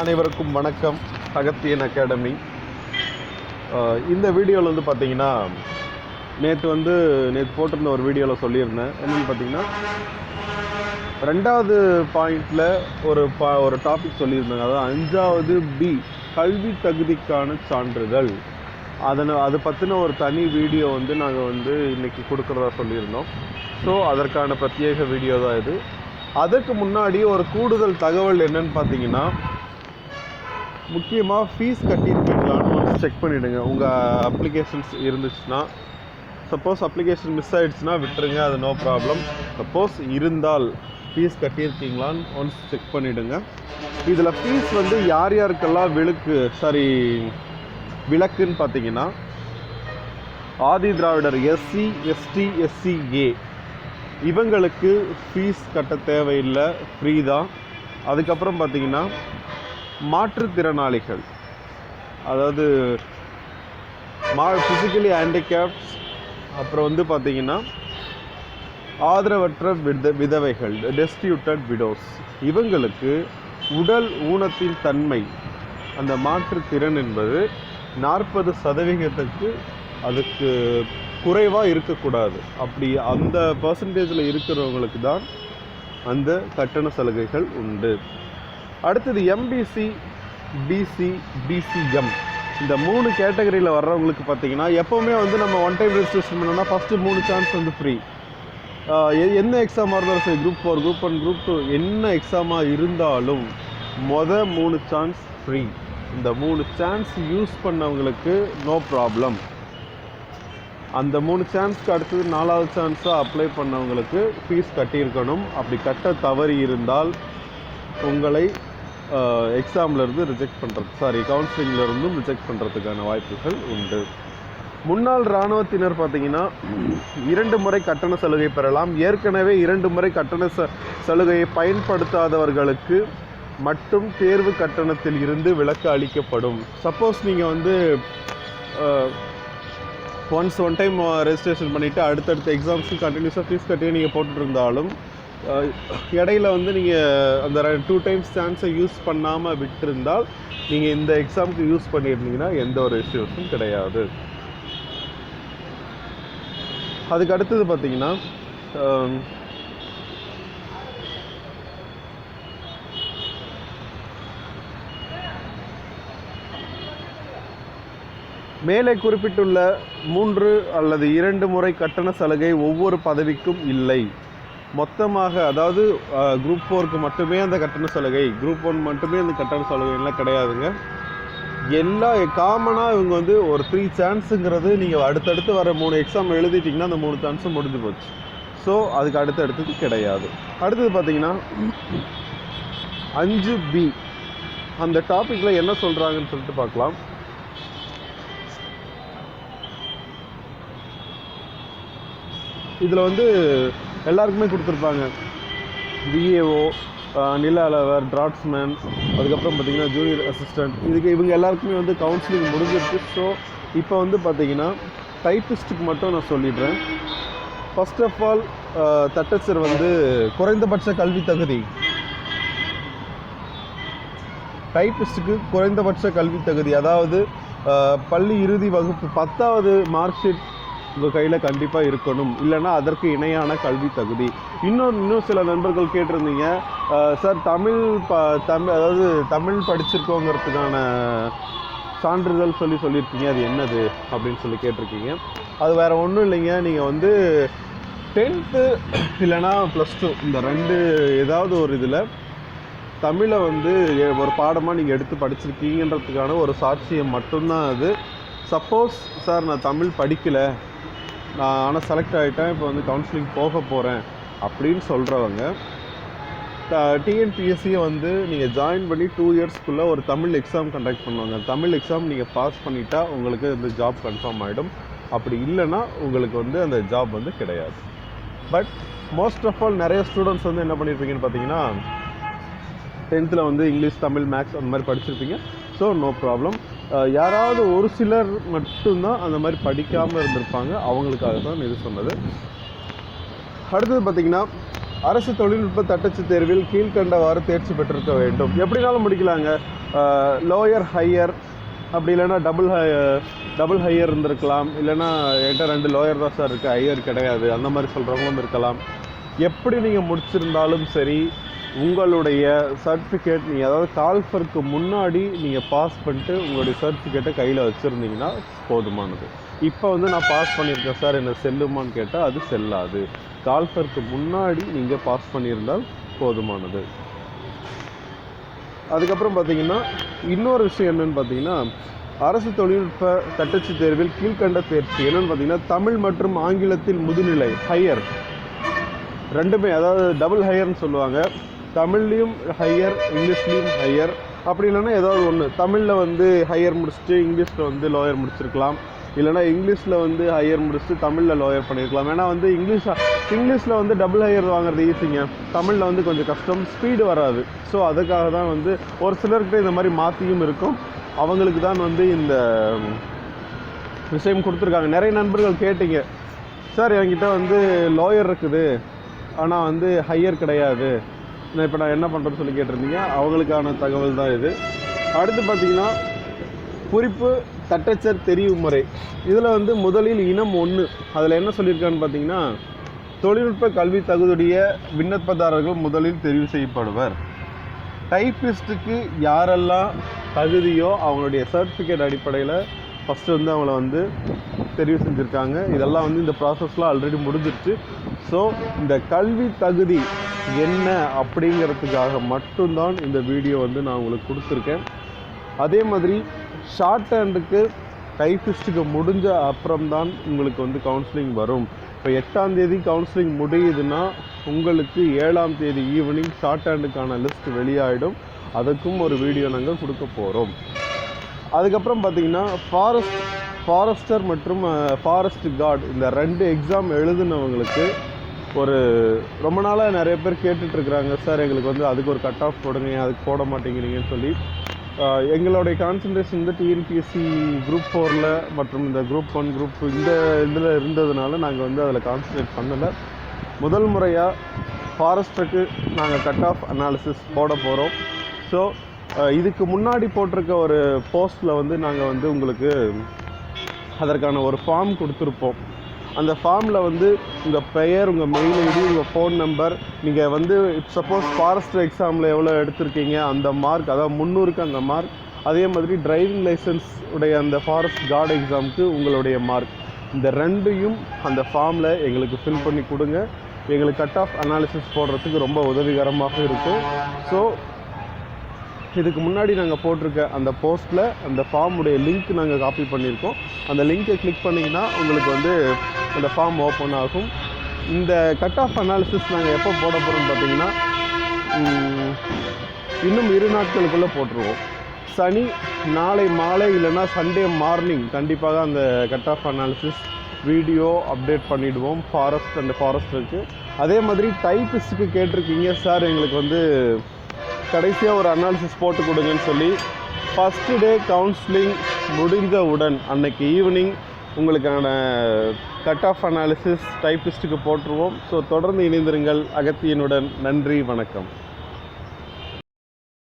அனைவருக்கும் வணக்கம். அகத்தியன் அகாடமி. இந்த வீடியோவில் வந்து பார்த்தீங்கன்னா நேற்று வந்து நேற்று போட்டிருந்த ஒரு வீடியோவில் சொல்லியிருந்தேன். என்னென்னு பார்த்தீங்கன்னா ரெண்டாவது பாயிண்டில் ஒரு பா ஒரு டாபிக் சொல்லியிருந்தாங்க. அதாவது அஞ்சாவது பி கல்வி தகுதிக்கான சான்றிதழ். அதனை அதை பற்றின ஒரு தனி வீடியோ வந்து நாங்கள் வந்து இன்றைக்கி கொடுக்குறதா சொல்லியிருந்தோம். ஸோ அதற்கான பிரத்யேக வீடியோ தான் இது. அதற்கு முன்னாடி ஒரு கூடுதல் தகவல் என்னன்னு பார்த்தீங்கன்னா முக்கியமாக ஃபீஸ் கட்டியிருக்கீங்களான்னு ஒன்ஸ் செக் பண்ணிவிடுங்க உங்கள் அப்ளிகேஷன்ஸ் இருந்துச்சுன்னா சப்போஸ் அப்ளிகேஷன் மிஸ் ஆகிடுச்சுன்னா விட்டுருங்க அது நோ ப்ராப்ளம் சப்போஸ் இருந்தால் ஃபீஸ் கட்டியிருக்கீங்களான்னு ஒன்ஸ் செக் பண்ணிவிடுங்க இதில் ஃபீஸ் வந்து யார் யாருக்கெல்லாம் விழுக்கு சாரி விளக்குன்னு பார்த்தீங்கன்னா Adi Dravidar SC ST SCA இவங்களுக்கு ஃபீஸ் கட்ட தேவையில்லை ஃப்ரீ தான். அதுக்கப்புறம் பார்த்தீங்கன்னா மாற்றுத்திறனாளிகள். அதாவது மா ஃபிசிக்கலி ஹேண்டிகேப்ஸ் அப்புறம் வந்து பார்த்தீங்கன்னா ஆதரவற்ற வித விதவைகள் டெஸ்டியூட்டட் விடோஸ் இவங்களுக்கு உடல் ஊனத்தின் தன்மை அந்த மாற்றுத்திறன் என்பது நாற்பது சதவிகிதத்துக்கு அதுக்கு குறைவாக இருக்கக்கூடாது. அப்படி அந்த பர்சன்டேஜில் இருக்கிறவங்களுக்கு தான் அந்த கட்டண சலுகைகள் உண்டு. அடுத்தது எம்பிசி பிசி பிசிஎம் இந்த மூணு கேட்டகரியில் வர்றவங்களுக்கு பார்த்தீங்கன்னா எப்போவுமே வந்து நம்ம ஒன் டைம் ரெஜிஸ்ட்ரேஷன் பண்ணோம்னா ஃபஸ்ட்டு மூணு சான்ஸ் வந்து ஃப்ரீ என்ன எக்ஸாமாக இருந்தாலும் சரி group four group one group two என்ன எக்ஸாமாக இருந்தாலும் மொத மூணு சான்ஸ் ஃப்ரீ இந்த மூணு சான்ஸ் யூஸ் பண்ணவங்களுக்கு நோ ப்ராப்ளம் அந்த மூணு சான்ஸ்க்கு அடுத்தது நாலாவது சான்ஸாக அப்ளை பண்ணவங்களுக்கு ஃபீஸ் கட்டியிருக்கணும். அப்படி கட்ட தவறி இருந்தால் உங்களை எக்ஸாம்லேருந்து ரிஜெக்ட் பண்ணுறது சாரி கவுன்சிலிங்லேருந்தும் ரிஜெக்ட் பண்ணுறதுக்கான வாய்ப்புகள் உண்டு. முன்னாள் இராணுவத்தினர் பார்த்தீங்கன்னா இரண்டு முறை கட்டண சலுகை பெறலாம். ஏற்கனவே இரண்டு முறை கட்டண ச சலுகையை பயன்படுத்தாதவர்களுக்கு மட்டும் தேர்வு கட்டணத்தில் இருந்து விலக்கு அளிக்கப்படும். சப்போஸ் நீங்கள் வந்து ஒன்ஸ் ஒன் டைம் ரெஜிஸ்ட்ரேஷன் பண்ணிவிட்டு அடுத்தடுத்த எக்ஸாம்ஸ்க்கு கண்டினியூஸாக ஃபீஸ் கட்டி நீங்கள் போட்டுட்டு இருந்தாலும் இடையில வந்து நீங்கள் அந்த டூ டைம்ஸ் சான்ஸை யூஸ் பண்ணாமல் விட்டிருந்தால் நீங்கள் இந்த எக்ஸாமுக்கு யூஸ் பண்ணியிருந்தீங்கன்னா எந்த ஒரு இஷ்யூஸும் கிடையாது. அதுக்கு அடுத்தது பார்த்தீங்கன்னா மேலே குறிப்பிட்டுள்ள மூன்று அல்லது இரண்டு முறை கட்டண சலுகை ஒவ்வொரு பதவிக்கும் இல்லை. மொத்தமாக அதாவது குரூப் ஃபோருக்கு மட்டுமே அந்த கட்டண சலுகை. குரூப் ஒன் மட்டுமே அந்த கட்டண சலுகைலாம் கிடையாதுங்க. எல்லா காமனாக இவங்க வந்து ஒரு த்ரீ சான்ஸுங்கிறது நீங்கள் அடுத்தடுத்து வர மூணு எக்ஸாம் எழுதிட்டிங்கன்னா அந்த மூணு சான்ஸும் முடிஞ்சு போச்சு. ஸோ அதுக்கு அடுத்தடுத்தது கிடையாது. அடுத்தது பார்த்தீங்கன்னா அஞ்சு பி அந்த டாப்பிக்கில் என்ன சொல்கிறாங்கன்னு சொல்லிட்டு பார்க்கலாம். இதில் வந்து எல்லாருக்குமே கொடுத்துருப்பாங்க. பிஏஓ நில அளவர் டிராட்ஸ்மேன் அதுக்கப்புறம் பார்த்தீங்கன்னா ஜூனியர் அசிஸ்டன்ட் இதுக்கு இவங்க எல்லாருக்குமே வந்து கவுன்சிலிங் முடிஞ்சிருக்கு ஸோ இப்போ வந்து பார்த்தீங்கன்னா டைப்பிஸ்ட்டுக்கு மட்டும் நான் சொல்லிடுறேன். ஃபர்ஸ்ட் ஆஃப் ஆல் தட்டச்சர் வந்து குறைந்தபட்ச கல்வி தகுதி. டைப்பிஸ்ட்டுக்கு குறைந்தபட்ச கல்வி தகுதி. அதாவது பள்ளி இறுதி வகுப்பு பத்தாவது மார்க் ஷீட் உங்கள் கையில் கண்டிப்பாக இருக்கணும். இல்லைன்னா அதற்கு இணையான கல்வி தகுதி. இன்னும் இன்னும் சில நண்பர்கள் கேட்டிருந்தீங்க. சார் தமிழ் ப தமிழ் அதாவது தமிழ் படிச்சிருக்கோங்கிறதுக்கான சான்றிதழ் சொல்லி சொல்லியிருக்கீங்க. அது என்னது? அப்படின்னு சொல்லி கேட்டிருக்கீங்க. அது வேறு ஒன்றும் இல்லைங்க. நீங்கள் வந்து டென்த்து இல்லைன்னா ப்ளஸ் டூ இந்த ரெண்டு ஏதாவது ஒரு இதில் தமிழை வந்து ஒரு பாடமாக நீங்கள் எடுத்து படிச்சிருக்கீங்கன்றதுக்கான ஒரு சாட்சியம் மட்டும்தான் அது. சப்போஸ் சார் நான் தமிழ் படிக்கலை. நான் ஆனால் செலக்ட் ஆகிட்டேன் இப்போ வந்து கவுன்சிலிங் போக போகிறேன் அப்படின்னு சொல்கிறவங்க டிஎன்பிஎஸ்சியை வந்து நீங்கள் ஜாயின் பண்ணி டூ இயர்ஸ்க்குள்ளே ஒரு தமிழ் எக்ஸாம் கண்டக்ட் பண்ணுவாங்க. தமிழ் எக்ஸாம் நீங்கள் பாஸ் பண்ணிட்டா உங்களுக்கு இந்த ஜாப் கன்ஃபார்ம் ஆகிடும் அப்படி இல்லைன்னா உங்களுக்கு வந்து அந்த ஜாப் வந்து கிடையாது. பட் மோஸ்ட் ஆஃப் ஆல் நிறைய ஸ்டூடெண்ட்ஸ் வந்து என்ன பண்ணியிருப்பீங்கன்னு பார்த்தீங்கன்னா டென்த்தில் வந்து இங்கிலீஷ் தமிழ் மேக்ஸ் அந்த மாதிரி படிச்சிருப்பீங்க. ஸோ நோ ப்ராப்ளம் யாராவது ஒரு சிலர் மட்டும்தான் அந்த மாதிரி படிக்காமல் இருந்திருப்பாங்க. அவங்களுக்காக தான் இது சொன்னது. அடுத்தது பார்த்தீங்கன்னா அரசு தொழில்நுட்ப தட்டச்சு தேர்வில் கீழ்க்கண்டவாறு தேர்ச்சி பெற்றிருக்க வேண்டும். எப்படினாலும் முடிக்கலாங்க. லோயர் ஹையர் அப்படி இல்லைன்னா டபுள் ஹை டபுள் ஹையர் இருந்திருக்கலாம். இல்லைன்னா என்கிட்ட ரெண்டு லோயர் தான் சார் இருக்குது ஹையர் கிடையாது. அந்த மாதிரி சொல்கிறவங்களும் இருக்கலாம். எப்படி நீங்கள் முடிச்சிருந்தாலும் சரி உங்களுடைய சர்டிஃபிகேட் நீங்கள் அதாவது கால்ஃபருக்கு முன்னாடி நீங்கள் பாஸ் பண்ணிட்டு உங்களுடைய சர்டிஃபிகேட்டை கையில் வச்சுருந்தீங்கன்னா போதுமானது. இப்போ வந்து நான் பாஸ் பண்ணியிருக்கேன் சார். என்ன செல்லுமான்னு கேட்டால் அது செல்லாது. கால்ஃபருக்கு முன்னாடி நீங்கள் பாஸ் பண்ணியிருந்தால் போதுமானது. அதுக்கப்புறம் பார்த்தீங்கன்னா இன்னொரு விஷயம் என்னென்னு பார்த்தீங்கன்னா அரசு தொழில்நுட்ப தட்டச்சு தேர்வில் கீழ்கண்ட தேர்ச்சி என்னென்னு பார்த்தீங்கன்னா தமிழ் மற்றும் ஆங்கிலத்தில் முதுநிலை ஹையர் ரெண்டுமே அதாவது டபுள் ஹையர்னு சொல்லுவாங்க. தமிழ்லேயும் ஹையர் இங்கிலீஷ்லேயும் ஹையர் அப்படி இல்லைன்னா ஏதாவது ஒன்று தமிழில் வந்து ஹையர் முடிச்சுட்டு இங்கிலீஷில் வந்து லோயர் முடிச்சிருக்கலாம். இல்லைனா இங்கிலீஷில் வந்து ஹையர் முடிச்சுட்டு தமிழில் லோயர் பண்ணியிருக்கலாம் ஏன்னா வந்து இங்கிலீஷ் இங்கிலீஷில் வந்து டபுள் ஹையர் வாங்குறது ஈஸிங்க தமிழில் வந்து கொஞ்சம் கஷ்டம் ஸ்பீடு வராது. ஸோ அதுக்காக தான் வந்து ஒரு சிலர்கிட்ட இந்த மாதிரி மாற்றியும் இருக்கும். அவங்களுக்கு தான் வந்து இந்த விஷயம் கொடுத்துருக்காங்க. நிறைய நண்பர்கள் கேட்டீங்க. சார் என்கிட்ட வந்து லோயர் இருக்குது. ஆனால் வந்து ஹையர் கிடையாது. நான் இப்போ நான் என்ன பண்ணுறேன்னு சொல்லி கேட்டிருந்தீங்க. அவங்களுக்கான தகவல் தான் இது. அடுத்து பார்த்தீங்கன்னா குறிப்பு தட்டச்சர் தெரிவு முறை. இதில் வந்து முதலில் இனம் ஒன்று அதில் என்ன சொல்லியிருக்கான்னு பார்த்தீங்கன்னா தொழில்நுட்ப கல்வி தகுதியுடைய விண்ணப்பதாரர்கள் முதலில் தெரிவு செய்யப்படுவர். டைப்பிஸ்ட்டுக்கு யாரெல்லாம் தகுதியோ அவங்களுடைய சர்டிஃபிகேட் அடிப்படையில் ஃபஸ்ட்டு வந்து அவங்கள வந்து தெரிவு செஞ்சுருக்காங்க. இதெல்லாம் வந்து இந்த ப்ராசஸ்லாம் ஆல்ரெடி முடிஞ்சிருச்சு. ஸோ இந்த கல்வி தகுதி என்ன அப்படிங்கிறதுக்காக மட்டும்தான் இந்த வீடியோ வந்து நான் உங்களுக்கு கொடுத்துருக்கேன். அதே மாதிரி ஷார்ட் ஹேண்டுக்கு டைப்பிஸ்ட்டுக்கு முடிஞ்ச அப்புறம்தான் உங்களுக்கு வந்து கவுன்சிலிங் வரும். இப்போ எட்டாம் தேதி கவுன்சிலிங் முடியுதுன்னா உங்களுக்கு ஏழாம் தேதி ஈவினிங் ஷார்ட் ஹேண்டுக்கான லிஸ்ட் வெளியாகிடும் அதுக்கும் ஒரு வீடியோ நாங்கள் கொடுக்க போகிறோம் அதுக்கப்புறம் பார்த்தீங்கன்னா ஃபாரஸ்ட் ஃபாரஸ்டர் மற்றும் ஃபாரஸ்ட் கார்டு இந்த ரெண்டு எக்ஸாம் எழுதுனவங்களுக்கு ஒரு ரொம்ப நாளாக நிறைய பேர் கேட்டுட்ருக்குறாங்க சார் எங்களுக்கு வந்து அதுக்கு ஒரு கட் ஆஃப் போடுங்க அதுக்கு போட மாட்டேங்கிறீங்கன்னு சொல்லி. எங்களுடைய கான்சன்ட்ரேஷன் வந்து டிஎன்பிஎஸ்சி குரூப் ஃபோரில் மற்றும் இந்த குரூப் ஒன் குரூப் இந்த இதில் இருந்ததுனால நாங்கள் வந்து அதில் கான்சன்ட்ரேட் பண்ணலை. முதல் முறையாக ஃபாரஸ்டருக்கு நாங்கள் கட் ஆஃப் அனாலிசிஸ் போட போகிறோம் ஸோ இதுக்கு முன்னாடி போட்டிருக்க ஒரு போஸ்ட்டில் வந்து நாங்கள் வந்து உங்களுக்கு அதற்கான ஒரு ஃபார்ம் கொடுத்துருப்போம். அந்த ஃபார்மில் வந்து உங்கள் பெயர் உங்கள் மெயில் ஐடி உங்கள் ஃபோன் நம்பர் நீங்கள் வந்து சப்போஸ் ஃபாரஸ்ட் எக்ஸாமில் எவ்வளோ எடுத்திருக்கீங்க அந்த மார்க் அதாவது முந்நூறுக்கு அந்த மார்க் அதே மாதிரி டிரைவிங் லைசன்ஸ் உடைய அந்த ஃபாரஸ்ட் கார்டு எக்ஸாமுக்கு உங்களுடைய மார்க் இந்த ரெண்டையும் அந்த ஃபார்மில் எங்களுக்கு ஃபில் பண்ணி கொடுங்க. எங்களுக்கு கட் ஆஃப் அனாலிசிஸ் போடுறதுக்கு ரொம்ப உதவிகரமாக இருக்கும். ஸோ இதுக்கு முன்னாடி நாங்கள் போட்டிருக்க அந்த போஸ்ட்டில் அந்த ஃபார்முடைய லிங்க் நாங்கள் காப்பி பண்ணியிருக்கோம். அந்த லிங்க்கை கிளிக் பண்ணிங்கன்னா உங்களுக்கு வந்து அந்த ஃபார்ம் ஓப்பன் ஆகும். இந்த கட் ஆஃப் அனாலிசிஸ் நாங்கள் எப்போ போட போகிறோம்னு பார்த்தீங்கன்னா இன்னும் இரு நாட்களுக்குள்ளே போட்டுருவோம். சனி நாளை மாலை இல்லைன்னா சண்டே மார்னிங் கண்டிப்பாக அந்த cut off analysis video update பண்ணிவிடுவோம் ஃபாரஸ்ட் அண்ட் இருக்குது அதே மாதிரி டைப்பிஸ்ட்டுக்கு கேட்டிருக்கீங்க. சார் எங்களுக்கு வந்து கடைசியாக ஒரு அனாலிசிஸ் போட்டு கொடுங்கன்னு சொல்லி ஃபஸ்ட்டு டே கவுன்சிலிங் முடிந்தவுடன் அன்னைக்கு ஈவினிங் உங்களுக்கான கட் ஆஃப் அனாலிசிஸ் டைப்பிஸ்ட்டுக்கு போட்டுருவோம். ஸோ தொடர்ந்து இணைந்திருங்கள். அகத்தியனுடன் நன்றி வணக்கம்.